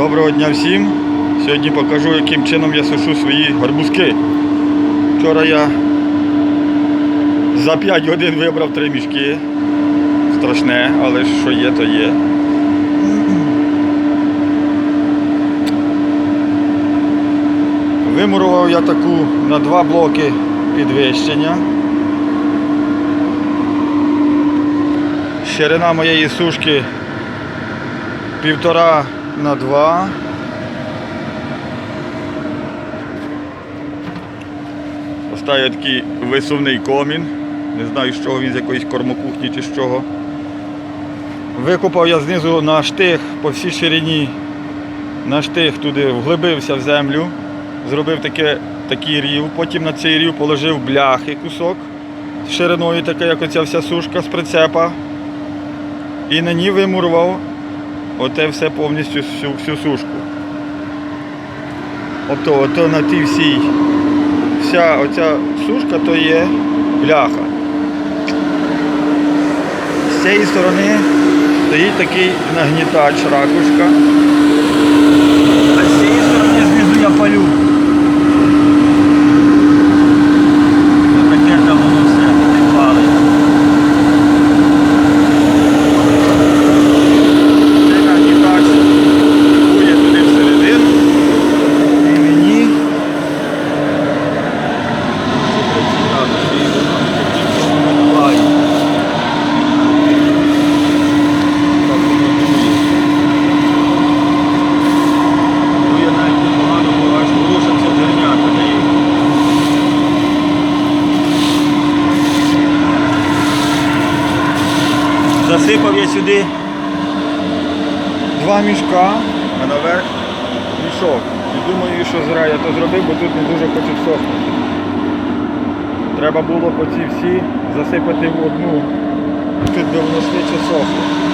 Доброго дня всім. Сьогодні покажу, яким чином я сушу свої гарбузки. Вчора я за 5 годин вибрав три мішки. Страшне, але що є, то є. Вимурував я таку на два блоки підвищення. Ширина моєї сушки півтора на два. Поставив такий висувний комін. Не знаю з чого він, з якоїсь кормокухні чи з чого. Викопав я знизу на штих по всій ширині, на штих туди вглибився в землю, зробив таке, такий рів, потім на цей рів положив бляхи кусок з шириною, така, як оця вся сушка з прицепа. І на ній вимурував оте все повністю всю, всю сушку. Тобто ото на тій всій, вся оця сушка то є бляха. З цієї сторони стоїть такий нагнітач, ракушка. А з цієї сторони знизу я палю. Таке там воно все не палить. Цей нагнітач кує туди всередину. І мені. Дує навіть непогано, бо аж ворушаться зернята на їх. Засипав я сюди два мішка, а наверх мішок. І думаю, що зря я то зробив, бо тут не дуже хочуть сохнути. Треба було по ці всі засипати в одну. Тут би воно швидше сохло.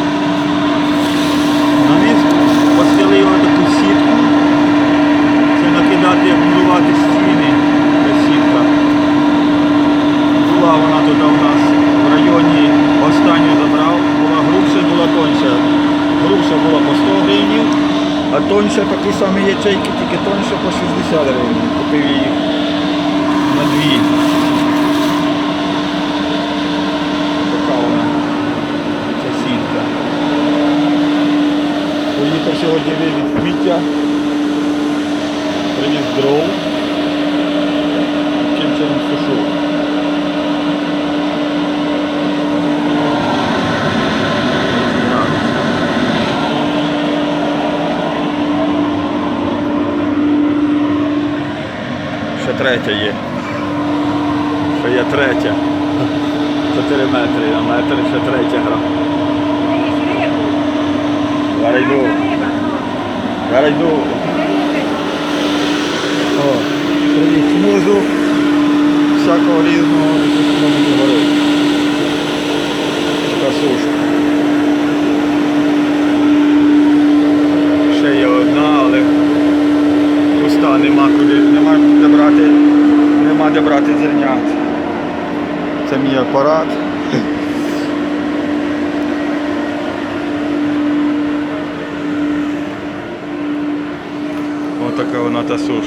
А тоньше такі самі ячейки, тільки тоньше по 60 гривень. Купив їх на дві. Така вона, ця. Поїхав сьогодні вивіз сміття, привіз дров. Таким чином сушу. Ще третя є. Ще є третя. 4 метри, а метр ще третя гра. Зараз йду. Зараз йду. О, привіт знизу. Всякого різного тут горить. Така сушка. Ще є одна, але пуста, нема куди, нема де брати, нема де брати зернят. Це мій апарат. Ось така вона та сушка.